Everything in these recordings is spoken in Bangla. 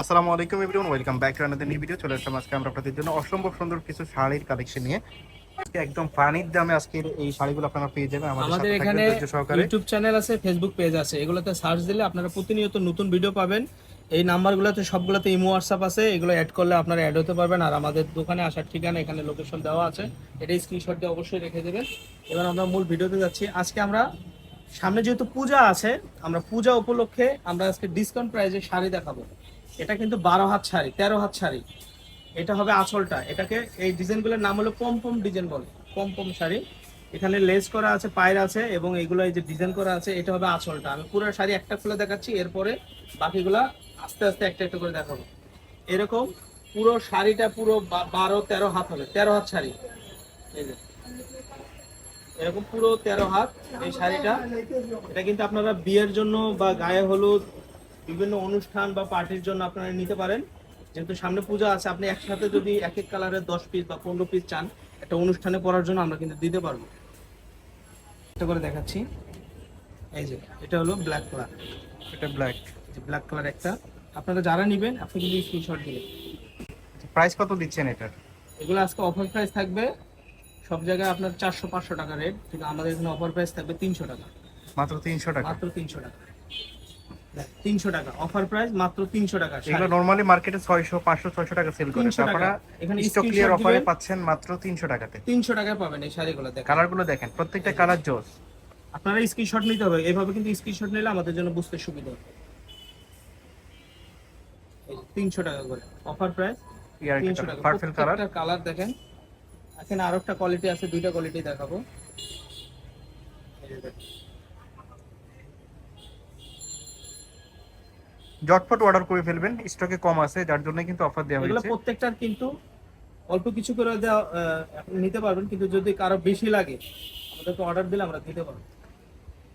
আসসালামু আলাইকুম everyone welcome back to another new video চলে আসলাম আজকে আমরা আপনাদের জন্য অসম্ভব সুন্দর কিছু শাড়ির কালেকশন নিয়ে। আজকে একদম পানির দামে আজকে এই শাড়িগুলো আপনারা পেয়ে যাবেন। আমাদের এখানে ইউটিউব চ্যানেল আছে ফেসবুক পেজ আছে এগুলোতে সার্চ দিলে আপনারা প্রতিনিয়ত নতুন ভিডিও পাবেন। এই নাম্বারগুলোতে সবগুলোতে ইমো হোয়াটসঅ্যাপ আছে এগুলো অ্যাড করলে আপনারা অ্যাড হতে পারবেন। আর আমাদের দোকানে আসার ঠিকানা এখানে লোকেশন দেওয়া আছে এটা স্ক্রিনশট দিয়ে অবশ্যই রেখে দেবেন। এবার আমরা মূল ভিডিওতে যাচ্ছি। আজকে আমরা সামনে যেহেতু পূজা আছে আমরা পূজা উপলক্ষে আমরা আজকে ডিসকাউন্ট প্রাইসে শাড়ি দেখাবো। এটা কিন্তু বারো হাত শাড়ি, তেরো হাত শাড়ি। এটা হবে আঁচলটা। এটাকে এই ডিজাইনগুলোর নাম হলো পম পম ডিজাইন বলে। পম পম শাড়ি। এখানে লেস করা আছে, পায়ের আছে, এবং এগুলো এই যে ডিজাইন করা আছে, এটা হবে আঁচলটা। আমি পুরো শাড়ি একটা খুলে দেখাচ্ছি, এরপরে বাকিগুলা আস্তে আস্তে একটা একটা করে দেখাবো। এরকম পুরো শাড়িটা পুরো বারো, তেরো হাত হবে। তেরো হাত শাড়ি। এই যে। এরকম পুরো তেরো হাত এই শাড়িটা। এটা কিন্তু আপনারা বিয়ের জন্য বা গায়ে হলুদ বিভিন্ন অনুষ্ঠান বা পার্টির জন্য আপনারা নিতে পারেন। যেহেতু সামনে পূজা আছে আপনি একসাথে যদি এক এক কালারের দশ পিস বা পনেরো পিস চান একটা অনুষ্ঠানে পরার জন্য আমরা কিন্তু দিতে পারব। এটা করে দেখাচ্ছি। এই যে এটা হলো ব্ল্যাক কালার এটা ব্ল্যাক ব্ল্যাক কালার একটা। আপনারা যারা নেবেন আপনি কিন্তু স্ক্রিনশট দিলেন প্রাইস কত দিচ্ছেন এটার? এগুলো আজকে অফার প্রাইস থাকবে সব জায়গায় আপনার চারশো পাঁচশো টাকা রেট কিন্তু আমাদের এখানে অফার প্রাইস থাকবে তিনশো টাকা। মাত্র তিনশো টাকা। মাত্র তিনশো টাকা। তিনশো টাকা। অফার প্রাইস মাত্র তিনশো টাকা। এগুলো নরমালি মার্কেটে ছয়শো পাঁচশো ছয়শো টাকা সেল করে। আপনারা এখানে স্টক ক্লিয়ার অফারে পাচ্ছেন মাত্র তিনশো টাকাতে। তিনশো টাকায় পাবেন এই শাড়িগুলো দেখেন। কালারগুলো দেখেন প্রত্যেকটা কালার জোস। আপনারা স্ক্রিনশট নিতে হবে। এইভাবে কিন্তু স্ক্রিনশট নিলে আমাদের জন্য বুঝতে সুবিধা হবে। তিনশো টাকা করে অফার প্রাইস তিনশো টাকা। কালার কালার দেখেন। এখানে আরও একটা কোয়ালিটি আছে দুইটা কোয়ালিটি দেখাবো। জটপট অর্ডার করে ফেলবেন স্টকে কম আছে যার জন্য কিন্তু অফার দেওয়া এগুলো হয়েছে। প্রত্যেকটার কিন্তু অল্প কিছু করে দেওয়া নিতে পারবেন কিন্তু যদি কারও বেশি লাগে আমাদেরকে অর্ডার দিলে আমরা দিতে পারব।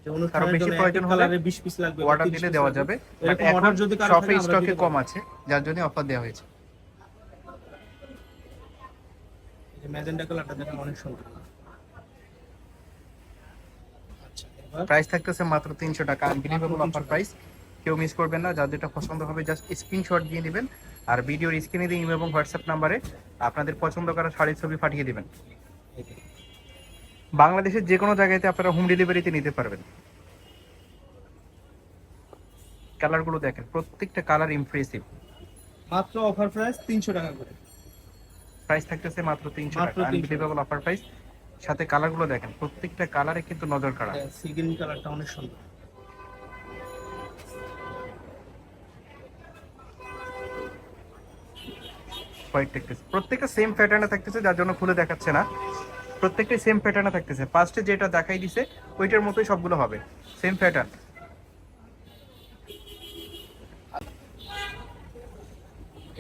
যে অনুষ্ঠানের বেশি প্রয়োজন হলে 20 পিস লাগবে অর্ডার দিলে দেওয়া যাবে অর্ডার যদি কারও শপে স্টকে কম আছে যার জন্য অফার দেওয়া হয়েছে। এই যে কালারটা দেখেন অনেক সুন্দর। আচ্ছা প্রাইস থাকতেছে মাত্র তিনশো টাকা আনবিলিভেবল অফার প্রাইস কেউ মিস করবেন না যার যেটা পছন্দ হবে জাস্ট স্ক্রিনশট দিয়ে নেবেন আর ভিডিওর স্ক্রিনে দিয়ে ইমেল এবং হোয়াটসঅ্যাপ নাম্বারে আপনাদের পছন্দ করা শাড়ির ছবি পাঠিয়ে দিবেন। বাংলাদেশের যে কোনো জায়গাতে আপনারা হোম ডেলিভারিতে নিতে পারবেন। কালারগুলো দেখেন প্রত্যেকটা কালার ইমপ্রেসিভ মাত্র অফার প্রাইস তিনশো টাকা করে। প্রাইস থাকতেছে মাত্র তিনশো টাকা আনবিলিভেবল অফার প্রাইস সাথে কালারগুলো দেখেন প্রত্যেকটা কালারে কিন্তু নজর কাড়া। সি গ্রিন কালারটা অনেক সুন্দর। হোয়াইট প্রত্যেকটা সেম প্যাটার্নে থাকতেছে, যার জন্য খুলে দেখাচ্ছে না। প্রত্যেকটাই সেম প্যাটার্নে থাকতেছে। ফার্স্টে যেটা দেখাই দিছে, ওইটার মতোই সবগুলো হবে। সেম প্যাটার্ন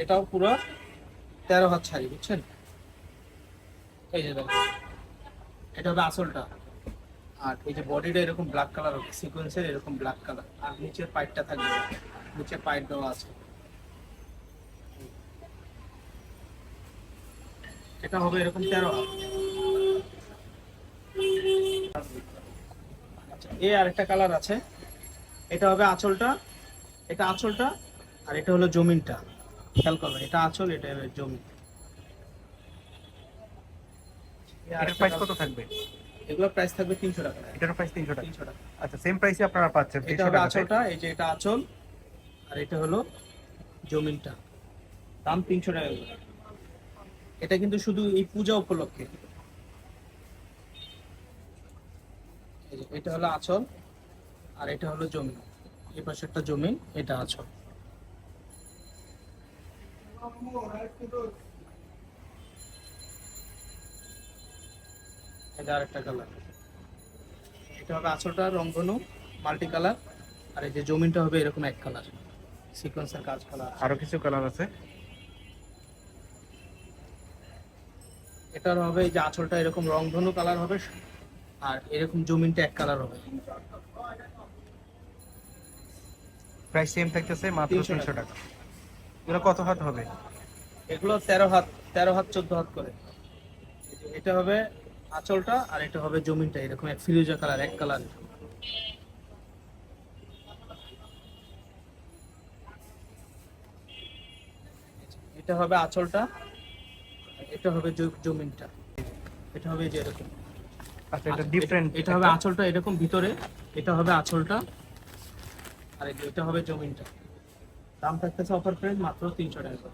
এটাও পুরো তেরো হাত শাড়ি, বুঝছেন? এই যে এটা হবে আসলটা। আর এই যে বডিটা এরকম ব্ল্যাক কালার হবে সিকোয়েন্সের এরকম ব্ল্যাক কালার আর নিচের পাইপটা থাকবে, নিচে পাইপ দেওয়া আছে। এটা হবে এরকম তেরো। আচ্ছা এই আরেকটা কালার আছে। এটা হবে আঁচলটা এটা আঁচলটা আর এটা হলো জমিনটা। খেয়াল করবেন এটা আঁচল এটা হলো জমি এটার প্রাইস কত থাকবে? এগুলো প্রাইস থাকবে তিনশো টাকা। এটার প্রাইস তিনশো টাকা? তিনশো টাকা। আচ্ছা সেম প্রাইসে আপনারা পাচ্ছেন এটা আঁচলটা এই যে এটা আঁচল আর এটা হলো জমিনটা। দাম তিনশো টাকা। এটা কিন্তু শুধু এই পূজা উপলক্ষে। এটা হলো আচল, আর এটা হলো জমি। এই পাশে একটা জমি, এটা আচল। এটা আরেকটা কালার এটা হবে আঁচলটা, রংধনু মাল্টি কালার আর এই যে জমিনটা হবে এরকম এক কালার সিকোয়েন্সের কাজ আছে। আরও কিছু কালার আছে? এটার হবে যে আঁচলটা এরকম রংধনু কালার হবে আর এরকম জমিনটা এক কালার হবে। প্রাইস সেম থাকতেছে মাত্র 300 টাকা। এগুলো কত হাত হবে? এগুলো তেরো হাত তেরো হাত চোদ্দ হাত করে। এটা হবে আঁচলটা আর এটা হবে জমিনটা এরকম এক ফিরোজা কালার এক কালার এটা হবে আঁচলটা। এটা হবে জমিনটা। এটা হবে যে এরকম। আচ্ছা এটা ডিফারেন্ট এটা হবে আঁচলটা এরকম ভিতরে এটা হবে আঁচলটা আর এটা হবে জমিনটা। দাম থাকতেছে অফার প্রাইস মাত্র তিনশো টাকা